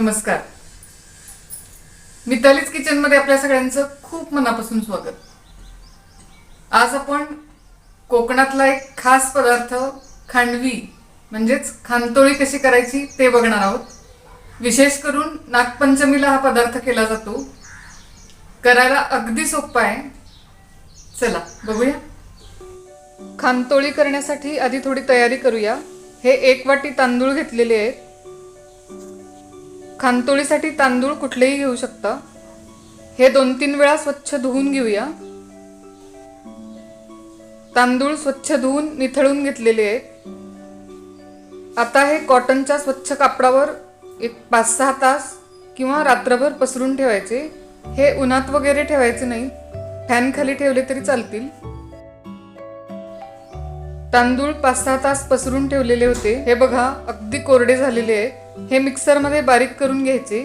नमस्कार. मितालीच किचनमध्ये आपल्या सगळ्यांचं खूप मनापासून स्वागत. आज आपण कोकणातला एक खास पदार्थ खांडवी म्हणजेच खानतोळी कशी करायची ते बघणार आहोत. विशेष करून नागपंचमीला हा पदार्थ केला जातो. करायला अगदी सोपा आहे. चला बघूया. खानतोळी करण्यासाठी आधी थोडी तयारी करूया. हे एक वाटी तांदूळ घेतलेले आहेत. खानतोळीसाठी तांदूळ कुठलेही घेऊ शकता. हे दोन तीन वेळा स्वच्छ धुवून घेऊया. तांदूळ स्वच्छ धुवून निथळून घेतलेले आहेत. आता हे कॉटनच्या स्वच्छ कापडावर एक पाच सहा तास किंवा रात्रभर पसरून ठेवायचे. हे उन्हात वगैरे ठेवायचे नाही. फॅन खाली ठेवले तरी चालतील. तांदूळ पाच सहा तास पसरून ठेवलेले होते. हे बघा अगदी कोरडे झालेले आहेत. हे मिक्सरमध्ये बारीक करून घ्यायचे.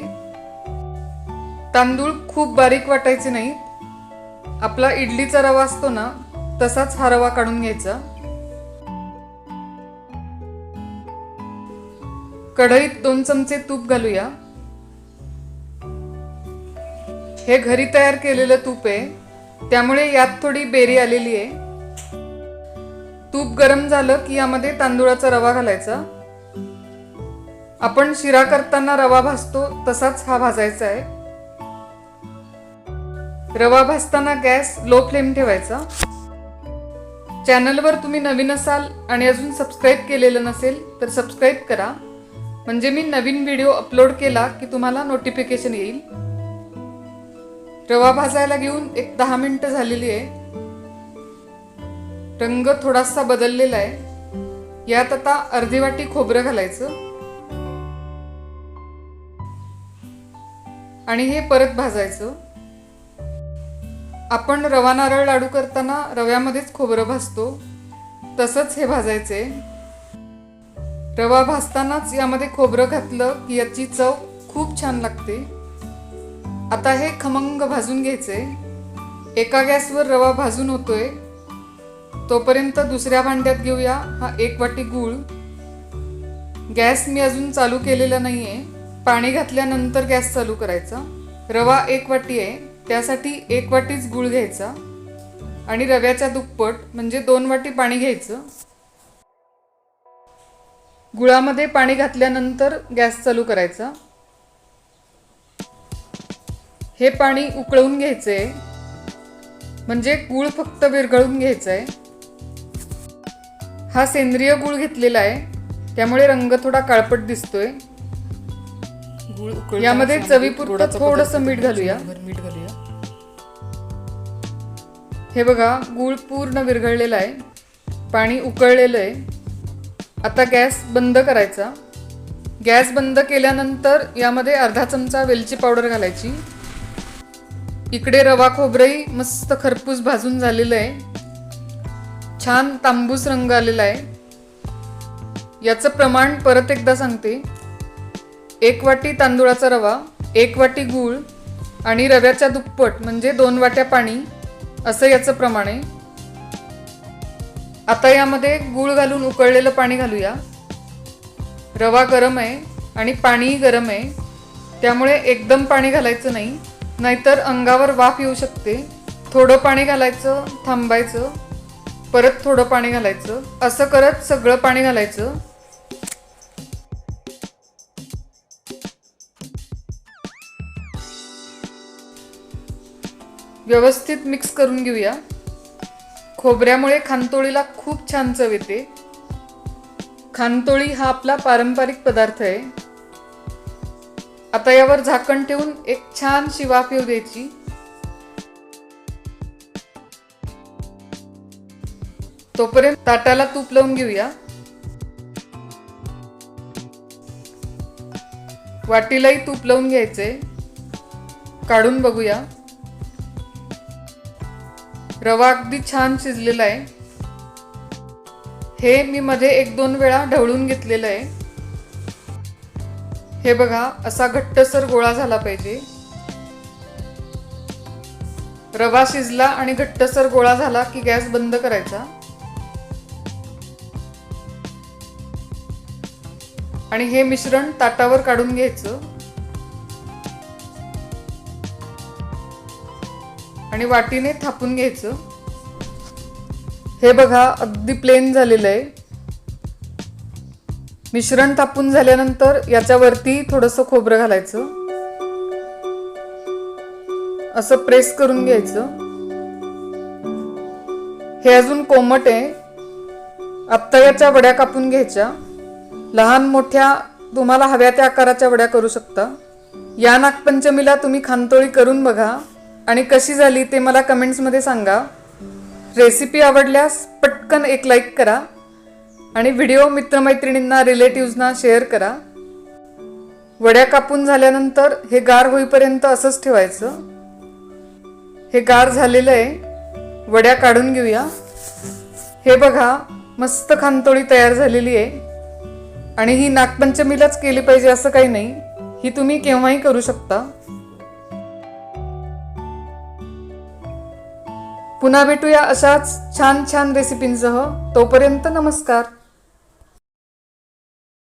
तांदूळ खूप बारीक वाटायचे नाहीत आपला इडलीचा रवा असतो ना तसाच हा रवा काढून घ्यायचा. कढईत दोन चमचे तूप घालूया. हे घरी तयार केलेलं तूप आहे. त्यामुळे यात थोडी बेरी आलेली आहे. तूप गरम झालं की यामध्ये तांदूळाचा रवा घालायचा. आपण शिरा करताना रवा भाजतो तसाच हा भाजायचा आहे. रवा भाजताना गॅस लो फ्लेम ठेवायचा. चॅनलवर तुम्ही नवीन असाल आणि अजून सबस्क्राईब केलेलं नसेल तर सबस्क्राईब करा. म्हणजे मी नवीन व्हिडिओ अपलोड केला की तुम्हाला नोटिफिकेशन येईल. रवा भाजायला घेऊन एक दहा मिनिटं झालेली आहे. रंग थोडासा बदललेला आहे. यात आता अर्धी वाटी खोबरं घालायचं. आणि हे परत भाजायचं. आपण रवा नारळ लाडू करताना रव्यामध्येच खोबरं भाजतो. तसंच हे भाजायचे. रवा भाजतानाच यामध्ये खोबरं घातलं की याची चव खूप छान लागते. आता हे खमंग भाजून घ्यायचे. एका गॅसवर रवा भाजून होतोय. तोपर्यंत दुसऱ्या भांड्यात घेऊया हा एक वाटी गूळ. गॅस मी अजून चालू केलेला नाही आहे पाणी घातल्यानंतर गॅस चालू करायचा. रवा एक वाटी आहे त्यासाठी एक वाटीच गूळ घ्यायचा आणि रव्याच्या दुप्पट म्हणजे दोन वाटी पाणी घ्यायचं. गुळामध्ये पाणी घातल्यानंतर गॅस चालू करायचा. हे पाणी उकळवून घ्यायचंय. म्हणजे गूळ फक्त विरघळून घ्यायचा आहे हा सेंद्रिय गूळ घेतलेला आहे त्यामुळे रंग थोडा काळपट दिसतोय. गुळ उकळताना यामध्ये चवीपुरतं थोडंसं मीठ घालूया. मीठ घालूया. हे बघा गूळ पूर्ण विरघळलेला आहे. पाणी उकळलेलं आहे. आता गॅस बंद करायचा. गॅस बंद केल्यानंतर यामध्ये अर्धा चमचा वेलची पावडर घालायची. इकडे रवा खोबरंही मस्त खरपूस भाजून झालेलं आहे. छान तांबूस रंग आलेला आहे. याचं प्रमाण परत एकदा सांगते. एक वाटी तांदूळाचा रवा एक वाटी गूळ आणि रव्याच्या दुप्पट म्हणजे दोन वाट्या पाणी असं याचं प्रमाण आहे. आता यामध्ये गूळ घालून उकळलेलं पाणी घालूया. रवा गरम आहे आणि पाणीही गरम आहे. त्यामुळे एकदम पाणी घालायचं नाही नाहीतर अंगावर वाफ येऊ शकते. थोडं पाणी घालायचं थांबायचं परत थोडं पाणी घालायचं असं करत सगळं पाणी घालायचं. व्यवस्थित मिक्स करून घेऊया. खोबऱ्यामुळे खानतोळीला खूप छान चव येते. खानतोळी हा आपला पारंपरिक पदार्थ आहे. आता यावर झाकण ठेवून एक छान शिवाफ येऊ द्यायची. तोपर्यंत ताटाला तूप लावून घेऊया. वाटीलाही तूप लावून घ्यायचे काढून बघूया. रवा अगदी छान शिजलेला आहे. हे मी मध्ये एक दोन वेळा ढवळून घेतलेलं आहे. हे बघा असा घट्टसर गोळा झाला पाहिजे. रवा शिजला आणि घट्टसर गोळा झाला की गॅस बंद करायचा. आणि हे मिश्रण ताटावर काढून घ्यायचं. आणि वाटीने थापून घ्यायचं. हे बघा अगदी प्लेन झालेलं आहे. मिश्रण थापून झाल्यानंतर याच्यावरती थोडंसं खोबरं घालायचं. असं प्रेस करून घ्यायचं. हे अजून कोमट आहे. आत्तायाच्या वड्या कापून घ्यायच्या. लहान मोठ्या तुम्हाला हव्या त्या आकाराच्या वड्या करू शकता. या नागपंचमीला तुम्ही खानतोळी करून बघा. आणि कशी झाली ते मला कमेंट्समध्ये सांगा. रेसिपी आवडल्यास पटकन एक लाईक करा आणि व्हिडिओ मित्रमैत्रिणींना रिलेटिव्सना शेअर करा. वड्या कापून झाल्यानंतर हे गार होईपर्यंत असंच ठेवायचं. हे गार झालेलं आहे. वड्या काढून घेऊया. हे बघा मस्त खानतोळी तयार झालेली आहे. आणि ही नागपंचमीलाच केली पाहिजे असं काही नाही. ही तुम्ही केव्हाही करू शकता. पुन्हा भेटूया अशाच छान छान रेसिपींसह तोपर्यंत नमस्कार.